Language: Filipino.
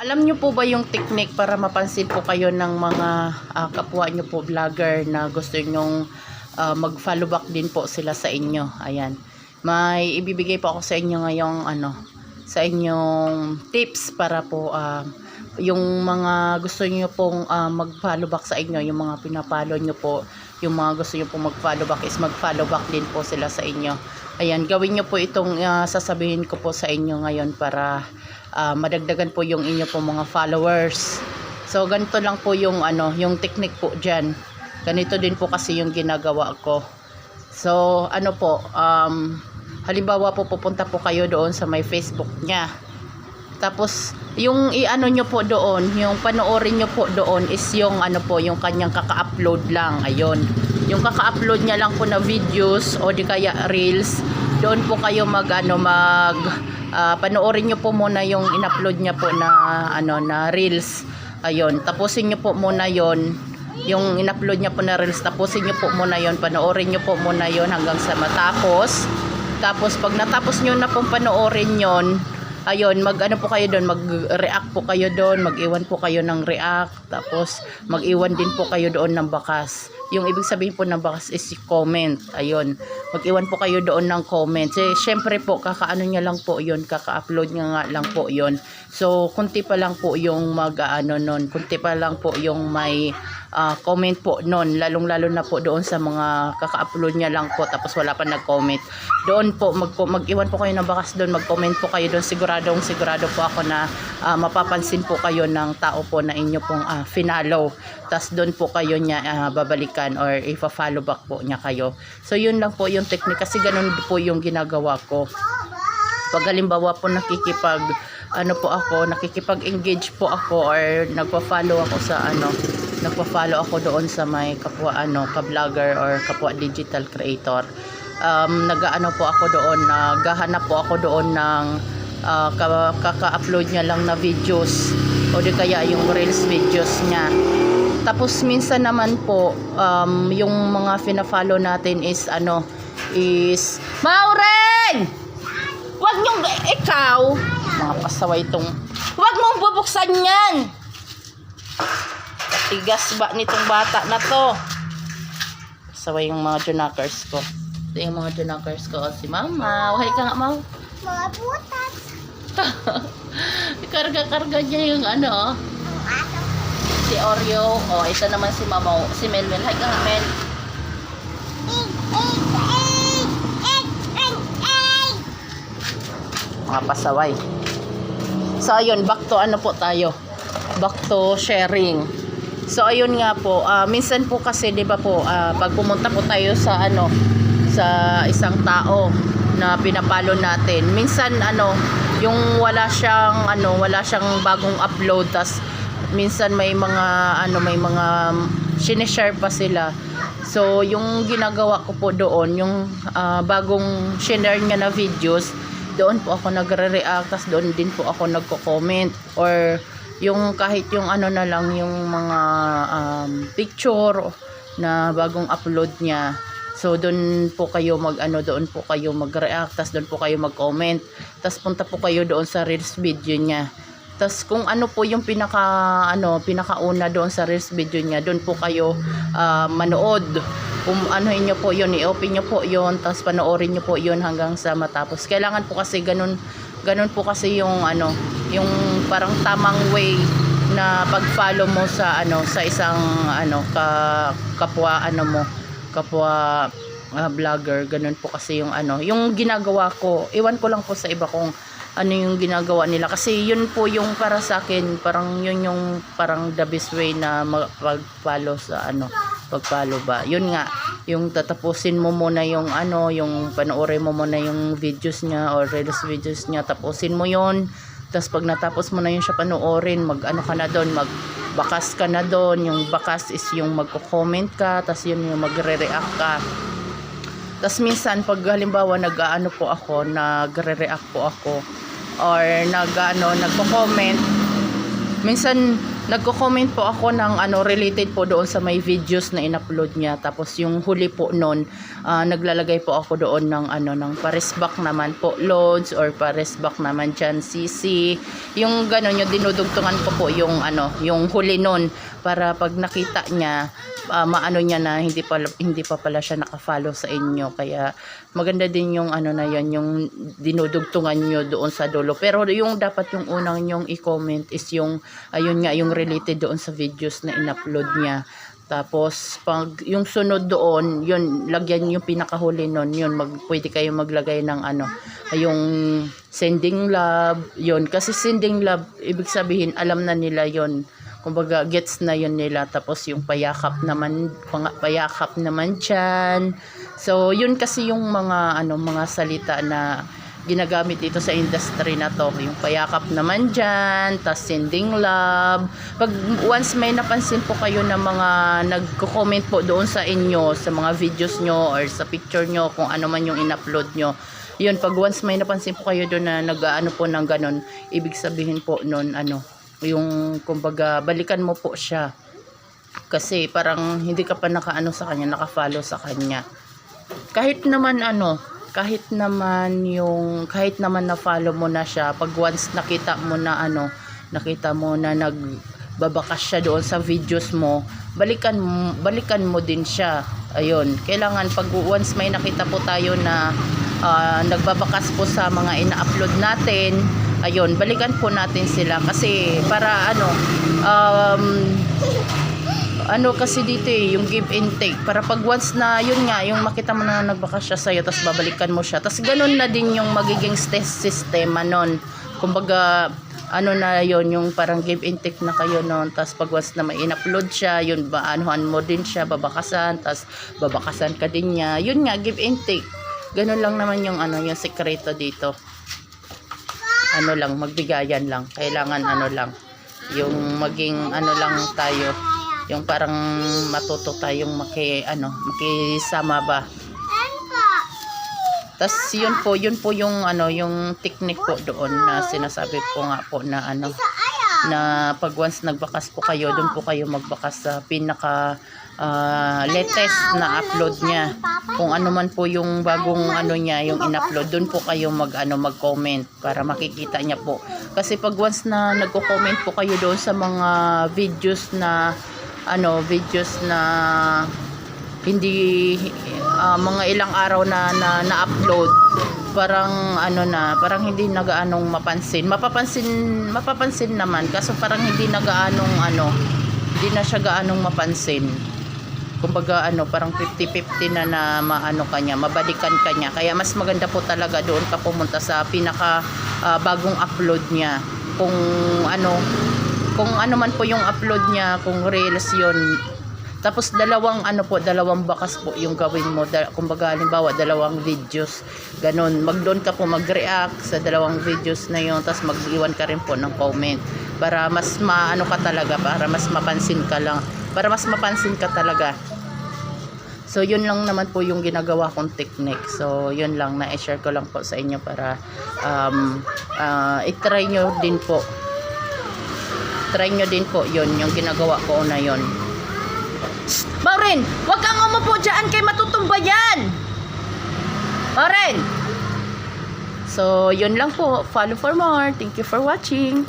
Alam nyo po ba yung technique para mapansin po kayo ng mga ah, kapwa nyo po vlogger na gusto nyong ah, mag-follow back din po sila sa inyo. Ayan. May ibibigay po ako sa inyo ngayong ano, sa inyong tips para po ah, yung mga gusto nyo pong ah, mag-follow back sa inyo, yung mga pinapalo nyo po, yung mga gusto nyo pong mag-follow back is mag-follow back din po sila sa inyo. Ayan, gawin nyo po itong ah, sasabihin ko po sa inyo ngayon para ah, madagdagan po yung inyo po mga followers. So ganito lang po yung ano, yung technique po diyan. Ganito din po kasi yung ginagawa ko. So ano po, um, halimbawa po pupunta po kayo doon sa may Facebook niya. Tapos yung i-ano nyo po doon, yung panoorin nyo po doon is yung ano po, yung kanyang kaka-upload lang. Ayun. Yung kaka-upload niya lang po na videos o di kaya reels, doon po kayo mag ano mag ah, panoorin nyo po muna yung in-upload niya po na ano na reels. Ayun, tapusin nyo po muna yon yung in-upload niya po na reels, tapusin nyo po muna yon panoorin nyo po muna yon hanggang sa matapos. Tapos pag natapos nyo na pong panoorin yon, ayun, mag ano po kayo doon, mag-react po kayo doon, mag-iwan po kayo ng react, tapos mag-iwan din po kayo doon ng bakas. Yung ibig sabihin po ng bakas is comment. Ayun. Mag-iwan po kayo doon ng comment. Eh, syempre po, kakaano niya lang po yun. Kaka-upload niya nga lang po yun. So, kunti pa lang po yung mag-ano nun. Kunti pa lang po yung may ah, comment po nun. Lalong-lalo na po doon sa mga kaka-upload niya lang po. Tapos wala pa nag-comment. Doon po, mag mag-iwan po kayo ng bakas doon. Mag-comment po kayo doon. Siguradong sigurado po ako na ah, mapapansin po kayo ng tao po na inyo pong ah, finalo. Tapos doon po kayo niya ah, babalikan or ipa-follow back po niya kayo. So yun lang po yung technique kasi ganun po yung ginagawa ko. Pag halimbawa po nakikipag ano po ako, nakikipag-engage po ako or nagpa-follow ako sa ano, nagpa-follow ako doon sa may kapwa ano, ka-vlogger or kapwa digital creator. Um, nag-ano po ako doon, naghahanap po ako doon ng ka- kaka-upload niya lang na videos o di kaya yung reels videos niya. Tapos minsan naman po, um, yung mga fina-follow natin is ano, is Maureen! Wag niyong ikaw, mga pasaway itong, wag mong bubuksan yan! Tigas ba nitong bata na to? Pasaway yung mga junakers ko. Ito yung mga junakers ko. O, si Mama. Wahal ka nga, Mau. Mga butas. Karga-karga niya yung ano, si Oreo. O, ito naman si Mama. Si Melmel. Hi ka nga, Mel. Mga pasaway. So ayun, back to ano po tayo? Back to sharing. So ayun nga po, ah, minsan po kasi 'di ba po, ah, pag pumunta po tayo sa ano sa isang tao na pinapalo natin, minsan ano, yung wala siyang ano, wala siyang bagong upload tas minsan may mga ano, may mga sinishare pa sila. So, yung ginagawa ko po doon, yung ah, bagong share niya na videos, doon po ako nagre-react, tas doon din po ako nagko-comment or yung kahit yung ano na lang yung mga um, picture na bagong upload niya. So doon po kayo mag ano doon po kayo mag-react, tas doon po kayo mag-comment. Tas punta po kayo doon sa reels video niya. Tas kung ano po yung pinaka ano pinakauna doon sa reels video niya, doon po kayo ah, manood. Kung ano niyo po yun, i-open niyo po yun, tas panoorin niyo po yun hanggang sa matapos. Kailangan po kasi ganun ganun po kasi yung ano, yung parang tamang way na pag-follow mo sa ano sa isang ano ka kapwa ano mo kapwa ah, vlogger. Ganun po kasi yung ano yung ginagawa ko. Iwan ko lang po sa iba kung ano yung ginagawa nila. Kasi yun po yung para sa akin parang yun yung parang the best way na pag-follow sa ano pag-follow ba? Yun nga yung tatapusin mo muna yung ano yung panoorin mo muna yung videos niya or reels videos niya tapusin mo yun. Tapos pag natapos mo na yun siya panoorin mag ano ka na doon mag bakas ka na doon. Yung bakas is yung magko-comment ka tapos yun yung magre-react ka. Tapos minsan pag halimbawa nag-ano po ako, nagre-react po ako or nag-ano, nagko-comment, minsan nagko-comment po ako ng ano related po doon sa may videos na in-upload niya. Tapos yung huli po noon ah, naglalagay po ako doon ng ano ng paresback naman po loads or paresback naman dyan CC yung gano'n yung dinudugtungan ko po yung ano yung huli noon para pag nakita niya ah, maano niya na hindi pa hindi pa pala siya naka-follow sa inyo. Kaya maganda din yung ano na yan yung dinudugtungan nyo doon sa dulo. Pero yung dapat yung unang nyong i-comment is yung ayun nga yung related doon sa videos na in-upload niya. Tapos pag yung sunod doon yun lagyan yung pinakahuli nun yun mag, pwede kayo maglagay ng ano yung sending love yun. Kasi sending love ibig sabihin alam na nila yun. Kumbaga gets na yun nila. Tapos yung payakap naman payakap naman dyan. So yun kasi yung mga ano mga salita na ginagamit dito sa industry na to. Yung payakap naman dyan tas sending love. Pag once may napansin po kayo na mga nagko-comment po doon sa inyo sa mga videos nyo or sa picture nyo kung ano man yung in-upload nyo yun pag once may napansin po kayo doon na nag-ano po ng ganon ibig sabihin po noon ano yung kumbaga balikan mo po siya. Kasi parang hindi ka pa nakaano sa kanya naka-follow sa kanya. Kahit naman ano kahit naman yung kahit naman na follow mo na siya pag once nakita mo na ano nakita mo na nagbabakas siya doon sa videos mo balikan balikan mo din siya. Ayun. Kailangan pag once may nakita po tayo na ah, nagbabakas po sa mga ina-upload natin ayun balikan po natin sila. Kasi para ano um, ano kasi dito eh, yung give and take. Para pag once na, yun nga, yung makita mo na nagbakas siya sa'yo, tapos babalikan mo siya. Tapos ganun na din yung magiging test sistema nun. Kumbaga, ano na yon yung parang give and take na kayo nun. Tapos pag once na may in-upload siya, yun ba, anuhan mo din siya, babakasan, tapos babakasan ka din niya. Yun nga, give and take. Ganun lang naman yung ano, yung sekreto dito. Ano lang, magbigayan lang. Kailangan ano lang, yung maging ano lang tayo yung parang matuto tayong maki ano makisama ba po? tas yun po yun po yung ano yung technique po doon na sinasabi ko nga po na ano na pag once nagbakas po kayo doon po kayo magbakas sa pinaka ah, latest na upload niya kung ano man po yung bagong ano niya yung in-upload doon po kayo mag ano mag-comment para makikita niya po kasi pag once na nagko-comment po kayo doon sa mga videos na ano videos na hindi ah, mga ilang araw na na, na-upload. Parang ano na parang hindi nagaanong mapansin. Mapapansin mapapansin naman. Kaso parang hindi nagaanong ano hindi na siya gaanong mapansin. Kumbaga ano parang 50-50 na na maano kanya mabalikan kanya kaya mas maganda po talaga doon ka pumunta sa pinaka ah, bagong upload niya. Kung ano kung ano man po yung upload niya kung reels yun. Tapos dalawang ano po dalawang bakas po yung gawin mo. Da, kumbaga halimbawa dalawang videos ganun. Mag doon ka po mag-react sa dalawang videos na yun tapos mag-iwan ka rin po ng comment. Para mas maano ka talaga para mas mapansin ka lang para mas mapansin ka talaga. So, yun lang naman po yung ginagawa kong technique. So, yun lang, na-share ko lang po sa inyo para um, ah, i-try nyo din po. Try nyo din po yun, yung ginagawa ko na yun. Shh! Maureen! Huwag kang umupo dyan kay matutumba yan! Maureen! So, yun lang po. Follow for more. Thank you for watching.